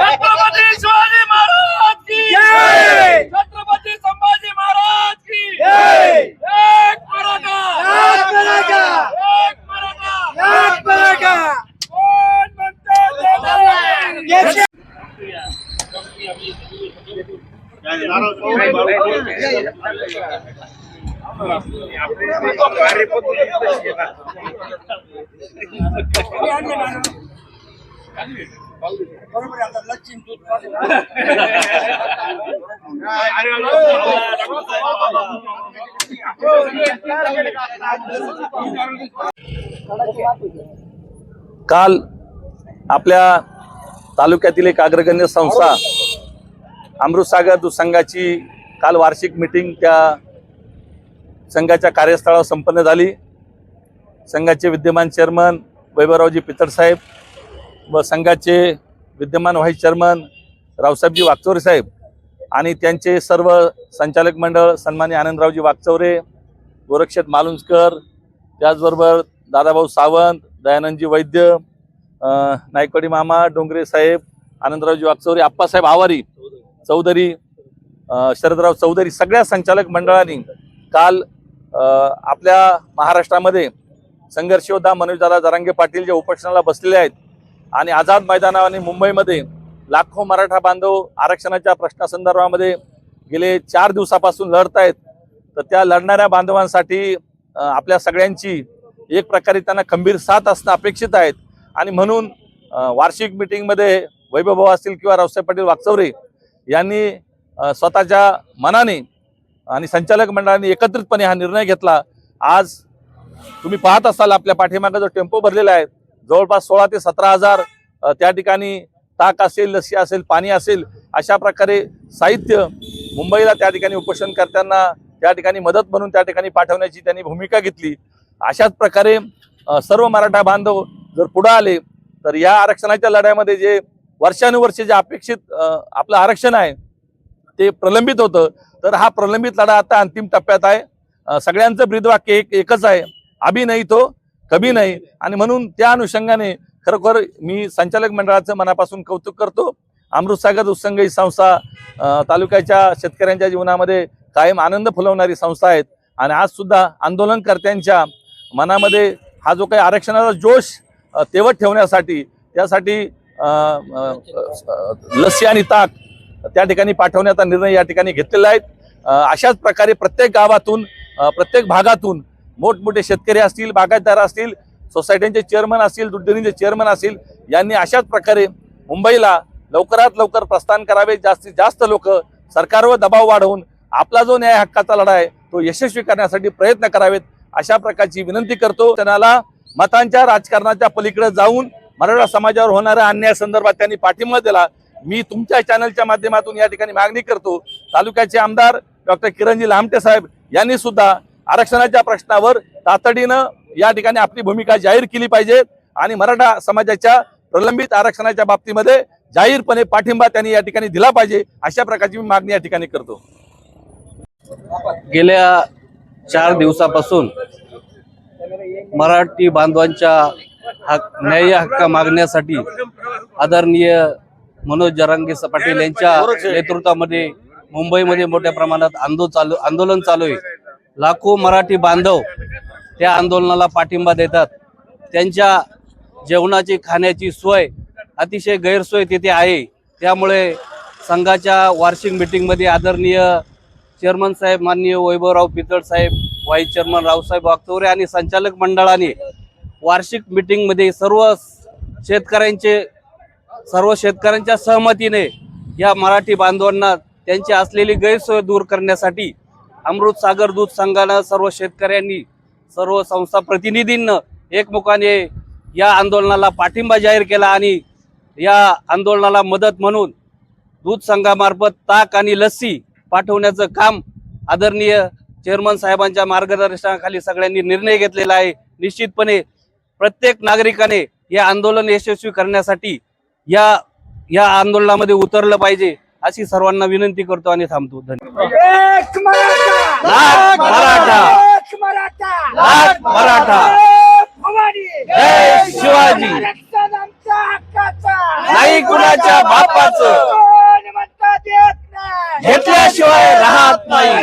छत्रपती शिवाजी महाराज की छत्रपती संभाजी महाराज की एक मराठा एक मराठा कोण म्हणते जय काल आपल्या तालुक्यातील एक अग्रगण्य संस्था अमृतसागर दूध संघाची काल वार्षिक मिटिंग त्या संघाच्या कार्यस्थळावर संपन्न झाली. संघाचे विद्यमान चेअरमन वैभवरावजी पितळसाहेब व संघाचे विद्यमान व्हाईस चेअरमन रावसाहेबजी वागचौरे साहेब आणि त्यांचे सर्व संचालक मंडळ सन्मान्य आनंदरावजी वागचौरे गोरक्षेत मालुंजकर त्याचबरोबर दादाभाऊ सावंत दयानंदजी वैद्य नायकवाडी मामा डोंगरे साहेब आनंदरावजी वागचौरे आप्पासाहेब आवारी चौधरी शरदराव चौधरी सगळ्या संचालक मंडळांनी काल आपल्या महाराष्ट्रामध्ये संघर्ष योद्धा मनोजदादा जरांगे पाटील जे उपोषणाला बसलेले आहेत आणि आझाद मैदाना आणि मुंबईमध्ये लाखो मराठा बांधव आरक्षणाच्या प्रश्नासंदर्भामध्ये गेले चार दिवसापासून लढत आहेत. तर त्या लढणाऱ्या बांधवांसाठी आपल्या सगळ्यांची एक प्रकारे त्यांना खंबीर साथ असणं अपेक्षित आहेत आणि म्हणून वार्षिक मिटिंगमध्ये वैभवभाऊ असतील किंवा रावसाहेब पाटील वागचौरे यांनी स्वतःच्या मनाने आणि संचालक मंडळाने एकत्रितपणे हा निर्णय घेतला. आज तुम्ही पाहत असाल आपल्या पाठीमागे जो टेम्पो भरलेला आहे जवळपास सोळा ते सतरा हजार त्या ठिकाणी ताक असेल लस्सी असेल पाणी असेल अशा प्रकारे साहित्य मुंबईला त्या ठिकाणी उपोषणकर्त्यांना त्या ठिकाणी मदत म्हणून त्या ठिकाणी पाठवण्याची त्यांनी भूमिका घेतली. अशाच प्रकारे सर्व मराठा बांधव जर पुढे आले तर या आरक्षणाच्या लढ्यामध्ये जे वर्षानुवर्षे जे अपेक्षित आपलं आरक्षण आहे ते प्रलंबित होतं. तर हा प्रलंबित लढा आता अंतिम टप्प्यात आहे. सगळ्यांचं ब्रीदवाक्य एक एकच आहे. अभि नाही तो कभी नाही. आणि म्हणून त्या अनुषंगाने खरोखर मी संचालक मंडळाचं मनापासून कौतुक करतो. अमृतसागर उत्संग ही संस्था तालुक्याच्या शेतकऱ्यांच्या जीवनामध्ये कायम आनंद फुलवणारी संस्था आहेत. आणि आज सुद्धा आंदोलनकर्त्यांच्या मनामध्ये हा जो काही आरक्षणाचा जोश तेवत ठेवण्यासाठी त्यासाठी लसी लस्सी आणि ताक त्या ठिकाणी पाठवण्याचा निर्णय या ठिकाणी घेतलेला आहे. अशाच प्रकारे प्रत्येक गावातून प्रत्येक भागातून मोठमोठे शेतकरी असतील बागायतदार असतील सोसायट्यांचे चेअरमन असतील दूध चेअरमन असतील यांनी अशाच प्रकारे मुंबईला लवकरात लवकर प्रस्थान करावे. जास्तीत जास्त लोक सरकारवर दबाव वाढवून आपला जो न्याय हक्काचा लढा आहे तो यशस्वी करण्यासाठी प्रयत्न करावेत अशा प्रकारची विनंती करतो. त्यांना मतांच्या राजकारणाच्या पलीकडे जाऊन मराठा समाजावर होणाऱ्या अन्यायासंदर्भात त्यांनी पाठिंबा दिला. मी तुमच्या चॅनलच्या माध्यमातून या ठिकाणी मागणी करतो. तालुक्याचे आमदार डॉक्टर किरणजी लामटे साहेब यांनी सुद्धा आरक्षणाच्या प्रश्नावर तातडीनं या ठिकाणी आपली भूमिका जाहीर केली पाहिजे आणि मराठा समाजाच्या प्रलंबित आरक्षणाच्या बाबतीमध्ये जाहीरपणे पाठिंबा त्यांनी या ठिकाणी दिला पाहिजे अशा प्रकारची मी मागणी या ठिकाणी करतो. गेल्या चार दिवसापासून मराठी बांधवांच्या हक न्याय हक्क मागण्यासाठी आदरणीय मनोज जरांगे पाटील यांच्या नेतृत्वामध्ये मुंबईमध्ये मोठ्या प्रमाणात आंदोलन चालू आंदोलन चालू आहे. लाखो मराठी बांधव त्या आंदोलनाला पाठिंबा देतात. त्यांच्या जेवणाची खाण्याची सोय अतिशय गैरसोय तिथे आहे. त्यामुळे संघाच्या वार्षिक मिटिंगमध्ये आदरणीय चेअरमन साहेब माननीय वैभवराव पितळ साहेब व्हाईस चेअरमन रावसाहेब वागतोरे आणि संचालक मंडळाने वार्षिक मिटिंगमध्ये सर्व शेतकऱ्यांचे सर्व शेतकऱ्यांच्या सहमतीने या मराठी बांधवांना त्यांची असलेली गैरसोय दूर करण्यासाठी अमृत सागर दूध संघानं सर्व शेतकऱ्यांनी सर्व संस्था प्रतिनिधींना एकमुखाने या आंदोलनाला पाठिंबा जाहीर केला आणि या आंदोलनाला मदत म्हणून दूध संघामार्फत ताक आणि लस्सी पाठवण्याचं काम आदरणीय चेअरमन साहेबांच्या मार्गदर्शनाखाली सगळ्यांनी निर्णय घेतलेला आहे. निश्चितपणे प्रत्येक नागरिकाने हे आंदोलन यशस्वी करण्यासाठी या या आंदोलनामध्ये उतरलं पाहिजे अशी सर्वांना विनंती करतो आणि थांबतो. धन्यवाद. लाख मराठा. लाख मराठा. जय शिवाजी. नाही कुणाच्या बापाच. घेतल्याशिवाय राहत नाही.